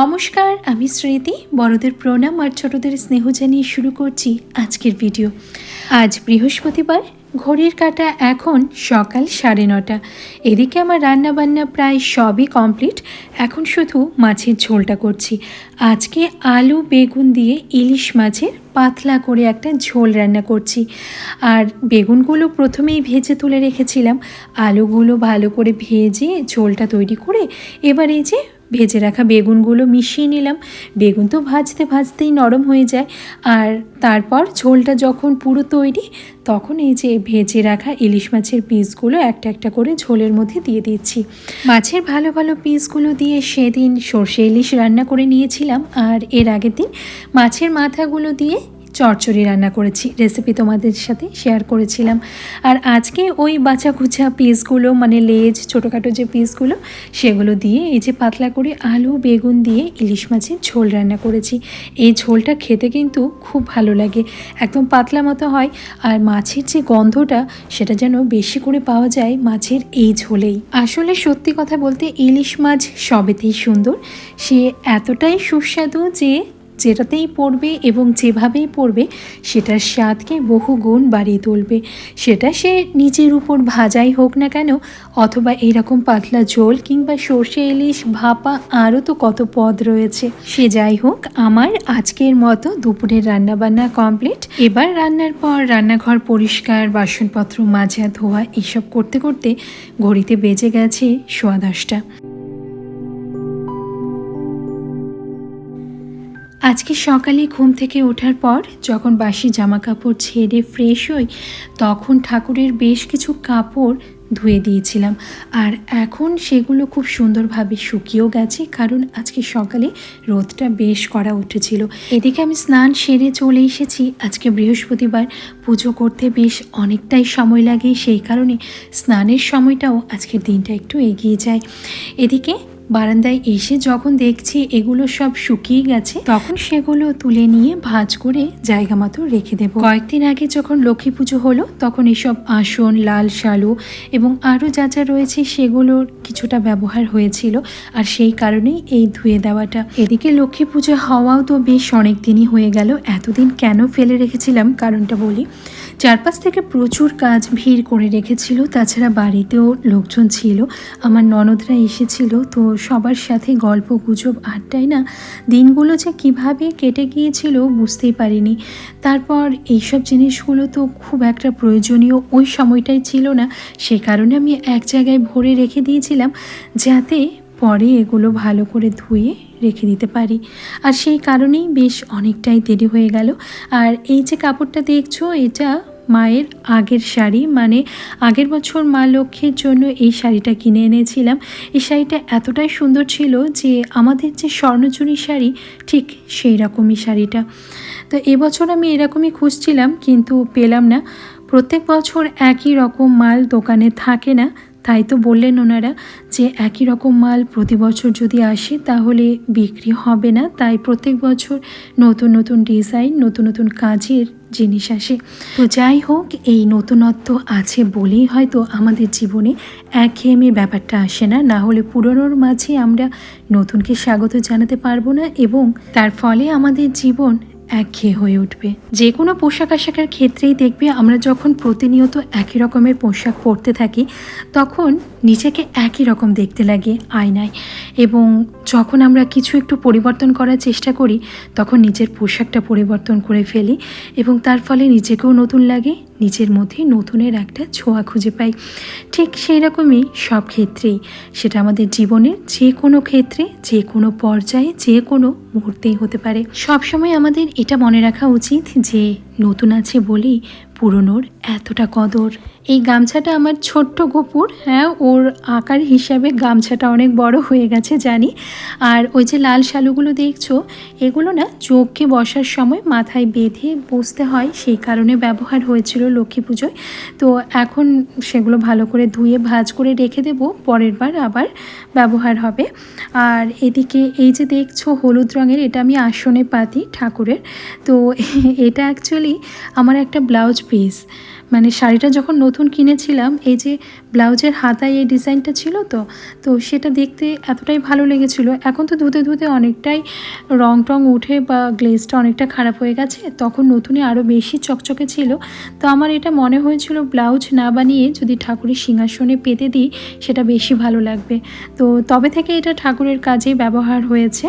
নমস্কার, আমি স্মৃতি, বড়দের প্রণাম আর ছোটদের স্নেহ জানিয়ে শুরু করছি আজকের ভিডিও। আজ বৃহস্পতিবার, ঘড়ির কাটা এখন সকাল সাড়ে নটা। এদিকে আমার রান্না বান্না প্রায় সবই কমপ্লিট, এখন শুধু মাছের ঝোলটা করছি। আজকে আলু, বেগুন দিয়ে ইলিশ মাছের পাতলা করে একটা ঝোল রান্না করছি। আর বেগুনগুলো প্রথমেই ভেজে তুলে রেখেছিলাম। আলুগুলো ভালো করে ভেজে ঝোলটা তৈরি করে এবার এই যে ভেজে রাখা বেগুনগুলো মিশিয়ে নিলাম। বেগুন তো ভাজতে ভাজতেই নরম হয়ে যায়। আর তারপর ঝোলটা যখন পুরো তৈরি, তখন এই যে ভেজে রাখা ইলিশ মাছের পিসগুলো একটা একটা করে ঝোলের মধ্যে দিয়ে দিচ্ছি। মাছের ভালো ভালো পিসগুলো দিয়ে সেদিন সর্ষে ইলিশ রান্না করে নিয়েছিলাম। আর এর আগের দিন মাছের মাথাগুলো দিয়ে চচ্চড়ি রান্না করেছি। রেসিপি তোমাদের সাথে শেয়ার করেছিলাম। আর আজকে ওই বাছা কুচা পিসগুলো মানে লেজ, ছোটোখাটো যে পিসগুলো সেগুলো দিয়ে এই যে পাতলা করে আলু, বেগুন দিয়ে ইলিশ মাছের ঝোল রান্না করেছি। এই ঝোলটা খেতে কিন্তু খুব ভালো লাগে। একদম পাতলা মতো হয়। আর মাছের যে গন্ধটা, সেটা যেন বেশি করে পাওয়া যায় মাছের এই ঝোলেই। আসলে সত্যি কথা বলতে ইলিশ মাছ সবেতেই সুন্দর। সে এতটাই সুস্বাদু যে যেটাতেই পড়বে এবং যেভাবেই পড়বে, সেটার স্বাদকে বহু গুণ বাড়িয়ে তুলবে। সেটা সে নিজের উপর ভাজাই হোক না কেন, অথবা এরকম পাতলা ঝোল কিংবা সর্ষে, ইলিশ, ভাপা, আরও তো কত পদ রয়েছে। সে যাই হোক, আমার আজকের মতো দুপুরের রান্নাবান্না কমপ্লিট। এবার রান্নার পর রান্নাঘর পরিষ্কার, বাসনপত্র মাজা, ধোয়া, এসব করতে করতে ঘড়িতে বেজে গেছে সোয়া দশটা। আজকে সকালে ঘুম থেকে ওঠার পর যখন বাসি জামা কাপড় ছেড়ে ফ্রেশ হই, তখন ঠাকুরের বেশ কিছু কাপড় ধুয়ে দিয়েছিলাম। আর এখন সেগুলো খুব সুন্দরভাবে শুকিয়েও গেছে, কারণ আজকে সকালে রোদটা বেশ করা উঠেছিল। এদিকে আমি স্নান সেরে চলে এসেছি। আজকে বৃহস্পতিবার, পুজো করতে বেশ অনেকটাই সময় লাগে, সেই কারণে স্নানের সময়টাও আজকের দিনটা একটু এগিয়ে যায়। এদিকে বারান্দায় এসে যখন দেখছি এগুলো সব শুকিয়ে গেছে, তখন সেগুলো তুলে নিয়ে ভাজ করে জায়গা মতো রেখে দেবো। কয়েকদিন আগে যখন লক্ষ্মী পুজো হলো, তখন এসব আসন, লাল শালু এবং আরও যা যা রয়েছে সেগুলোর কিছুটা ব্যবহার হয়েছিল আর সেই কারণেই এই ধুয়ে দেওয়াটা। এদিকে লক্ষ্মী পুজো হওয়াও তো বেশ অনেক দিনই হয়ে গেল। এতদিন কেন ফেলে রেখেছিলাম কারণটা বলি। চারপাশ থেকে প্রচুর কাজ ভিড় করে রেখেছিল। তাছাড়া বাড়িতেও লোকজন ছিল। আমার ননদরা এসেছিল। তো সবার সাথে গল্প গুজব আড্ডায় না দিনগুলো যে কীভাবে কেটে গিয়েছিল বুঝতেই পারিনি। তারপর এইসব জিনিসগুলো তো খুব একটা প্রয়োজনীয় ওই সময়টাই ছিল না। সে কারণে আমি এক জায়গায় ভরে রেখে দিয়েছিলাম যাতে পরে এগুলো ভালো করে ধুয়ে রেখে দিতে পারি। আর সেই কারণেই বেশ অনেকটাই দেরি হয়ে গেল। আর এই যে কাপড়টা দেখছ, এটা মায়ের আগের শাড়ি। মানে আগের বছর মা লক্ষ্মীর জন্য এই শাড়িটা কিনে এনেছিলাম। এই শাড়িটা এতটাই সুন্দর ছিল যে আমাদের যে স্বর্ণচুরি শাড়ি, ঠিক সেই রকমই শাড়িটা। তো এবছর আমি এরকমই খুঁজছিলাম, কিন্তু পেলাম না। প্রত্যেক বছর একই রকম মাল দোকানে থাকে না। তাই তো বললেন ওনারা যে একই রকম মাল প্রতি বছর যদি আসে তাহলে বিক্রি হবে না, তাই প্রত্যেক বছর নতুন নতুন ডিজাইন, নতুন নতুন কাজের জিনিস আসে। তো যাই হোক, এই নতুনত্ব আছে বলেই হয়তো আমাদের জীবনে একঘেয়েমি ব্যাপারটা আসে না না হলে পুরনোর মাঝে আমরা নতুনকে স্বাগত জানাতে পারব না এবং তার ফলে আমাদের জীবন একঘেয়ে হয়ে উঠবে। যে কোনো পোশাক আশাকের ক্ষেত্রেই দেখবে আমরা যখন প্রতিনিয়ত একই রকমের পোশাক পরতে থাকি, তখন নিজেকে একই রকম দেখতে লাগে আয়নায়। এবং যখন আমরা কিছু একটু পরিবর্তন করার চেষ্টা করি, তখন নিজের পোশাকটা পরিবর্তন করে ফেলি এবং তার ফলে নিজেকেও নতুন লাগে নিজের মধ্যে নতুনের একটা ছোঁয়া খুঁজে পাই। ঠিক সেই রকমই সব ক্ষেত্রেই। সেটা আমাদের জীবনের যে কোনো ক্ষেত্রে, যে কোনো পর্যায়ে, যে কোনো মুহূর্তেই হতে পারে। সবসময় আমাদের এটা মনে রাখা উচিত যে নতুন আছে বলেই পুরনোর এতটা কদর। এই গামছাটা আমার ছোট্ট গোপুর হ্যাঁ ওর আকার হিসাবে গামছাটা অনেক বড় হয়ে গেছে জানি। আর ওই যে লাল শালুগুলো দেখছ, এগুলো না চোখকে বসার সময় মাথায় বেঁধে বসতে হয়, সেই কারণে ব্যবহার হয়েছিল লক্ষ্মী পুজোয়। তো এখন সেগুলো ভালো করে ধুয়ে ভাজ করে রেখে দেব, পরের বার আবার ব্যবহার হবে। আর এদিকে এই যে দেখছ হলুদ রঙের, এটা আমি আসনে পাতি ঠাকুরের। তো এটা অ্যাকচুয়ালি আমার একটা ব্লাউজ পিস মানে শাড়িটা যখন নতুন কিনেছিলাম এই যে ব্লাউজের হাতায় এই ডিজাইনটা ছিল তো তো সেটা দেখতে এতটাই ভালো লেগেছিল। এখন তো ধুতে ধুতে অনেকটাই রং টং উঠে বা গ্লেজটা অনেকটা খারাপ হয়ে গেছে, তখন নতুনই আরও বেশি চকচকে ছিল। তো আমার এটা মনে হয়েছিল ব্লাউজ না বানিয়ে যদি ঠাকুরের সিংহাসনে পেতে দিই, সেটা বেশি ভালো লাগবে। তো তবে থেকে এটা ঠাকুরের কাজে ব্যবহার হয়েছে।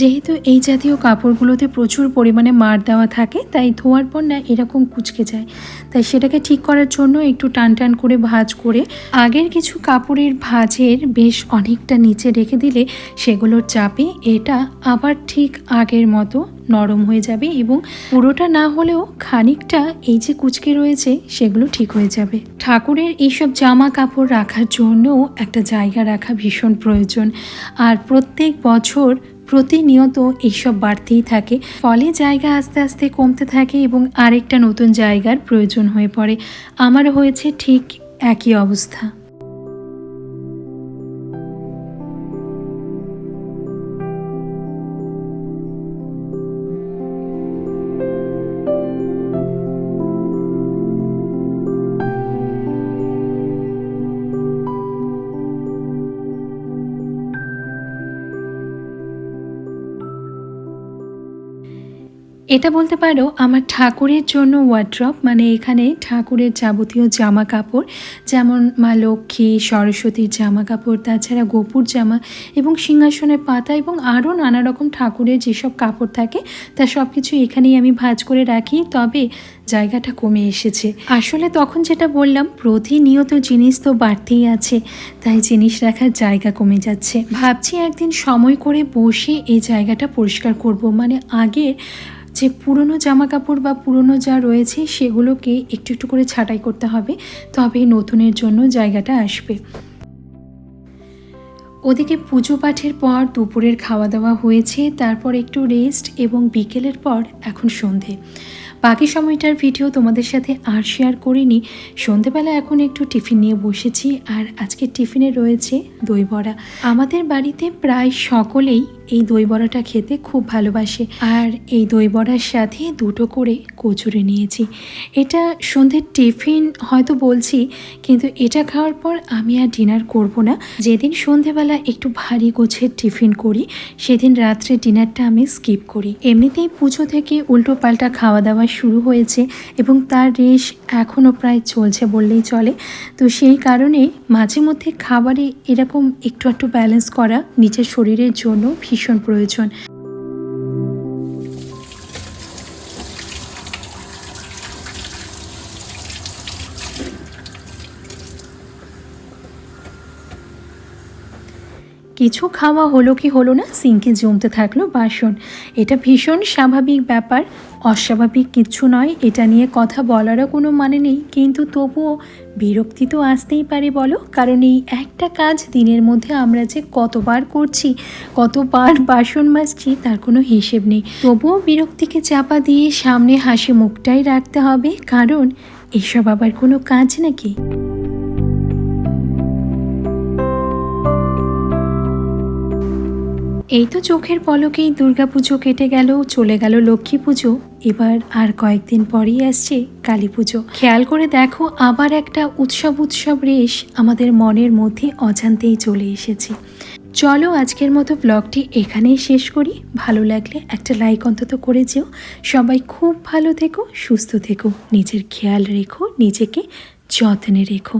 যেহেতু এই জাতীয় কাপড়গুলোতে প্রচুর পরিমাণে মার দেওয়া থাকে, তাই ধোয়ার পর না এরকম কুচকে যায়। তাই সেটাকে ঠিক করার জন্য একটু টান টান করে ভাজ করে আগের কিছু কাপড়ের ভাঁজের বেশ অনেকটা নিচে রেখে দিলে সেগুলোর চাপে এটা আবার ঠিক আগের মতো নরম হয়ে যাবে এবং পুরোটা না হলেও খানিকটা এই যে কুচকে রয়েছে সেগুলো ঠিক হয়ে যাবে। ঠাকুরের এইসব জামা কাপড় রাখার জন্যও একটা জায়গা রাখা ভীষণ প্রয়োজন। আর প্রত্যেক বছর প্রতিনিয়ত এইসব বাড়তেই থাকে। ফলে জায়গা আস্তে আস্তে কমতে থাকে এবং আরেকটা নতুন জায়গার প্রয়োজন হয়ে পড়ে। আমার হয়েছে ঠিক একই অবস্থা। এটা বলতে পারো, আমার ঠাকুরের জন্য ওয়ার্ড্রপ মানে এখানে ঠাকুরের যাবতীয় জামা কাপড় যেমন মা লক্ষ্মী, সরস্বতীর জামা কাপড় তাছাড়া গোপুর জামা এবং সিংহাসনের পাতা এবং আরও নানা রকম ঠাকুরের যেসব কাপড় থাকে, তা সব কিছু এখানেই আমি ভাজ করে রাখি। তবে জায়গাটা কমে এসেছে। আসলে তখন যেটা বললাম, প্রতিনিয়ত জিনিস তো বাড়তেই আছে, তাই জিনিস রাখার জায়গা কমে যাচ্ছে। ভাবছি একদিন সময় করে বসে এই জায়গাটা পরিষ্কার করব মানে আগে যে পুরনো জামা কাপড় বা পুরনো যা রয়েছে সেগুলোকে একটু একটু করে ছাঁটাই করতে হবে, তবে নতুনের জন্য জায়গাটা আসবে। ওদিকে পুজো পাঠের পর দুপুরের খাওয়া দাওয়া হয়েছে, তারপর একটু রেস্ট এবং বিকেলের পর এখন সন্ধে। বাকি সময়টার ভিডিও তোমাদের সাথে আর শেয়ার করিনি। সন্ধেবেলা এখন একটু টিফিন নিয়ে বসেছি, আর আজকে টিফিনে রয়েছে দই বড়া। আমাদের বাড়িতে প্রায় সকলেই এই দই বড়াটা খেতে খুব ভালোবাসে। আর এই দই বড়ার সাথে দুটো করে কচুরি নিয়েছি। এটা সন্ধ্যের টিফিন হয়তো বলছি, কিন্তু এটা খাওয়ার পর আমি আর ডিনার করব না। যেদিন সন্ধেবেলা একটু ভারী গোছের টিফিন করি, সেদিন রাত্রে ডিনারটা আমি স্কিপ করি। এমনিতেই পুজো থেকে উল্টো পাল্টা খাওয়া দাওয়া শুরু হয়েছে এবং তার রেশ এখনও প্রায় চলছে বললেই চলে। তো সেই কারণে মাঝে মধ্যে খাবারে এরকম একটু একটু ব্যালেন্স করা নিজের শরীরের জন্য প্রয়োজন। কিছু খাওয়া হলো কি হলো না? সিঙ্কে জমতে থাকল বাসন। এটা ভীষণ স্বাভাবিক ব্যাপার। অস্বাভাবিক কিচ্ছু নয়, এটা নিয়ে কথা বলারও কোনো মানে নেই। কিন্তু তবুও বিরক্তি তো আসতেই পারে বলো, কারণ এই একটা কাজ দিনের মধ্যে আমরা যে কতবার করছি, কতবার বাসন মাজছি, তার কোনো হিসেব নেই। তবুও বিরক্তিকে চাপা দিয়ে সামনে হাসি মুখটাই রাখতে হবে, কারণ এসব আবার কোনো কাজ নাকি? এই তো চোখের পলকেই দুর্গাপুজো কেটে গেল, চলে গেল লক্ষ্মী পুজো। এবার আর কয়েকদিন পরেই আসছে কালী পুজো। খেয়াল করে দেখো, আবার একটা উৎসব উৎসব রেশ আমাদের মনের মধ্যে অজান্তেই চলে এসেছে। চলো আজকের মতো ব্লগটি এখানেই শেষ করি। ভালো লাগলে একটা লাইক অন্তত করে যেও। সবাই খুব ভালো থেকো, সুস্থ থেকো, নিজের খেয়াল রেখো, নিজেকে যত্নে রেখো।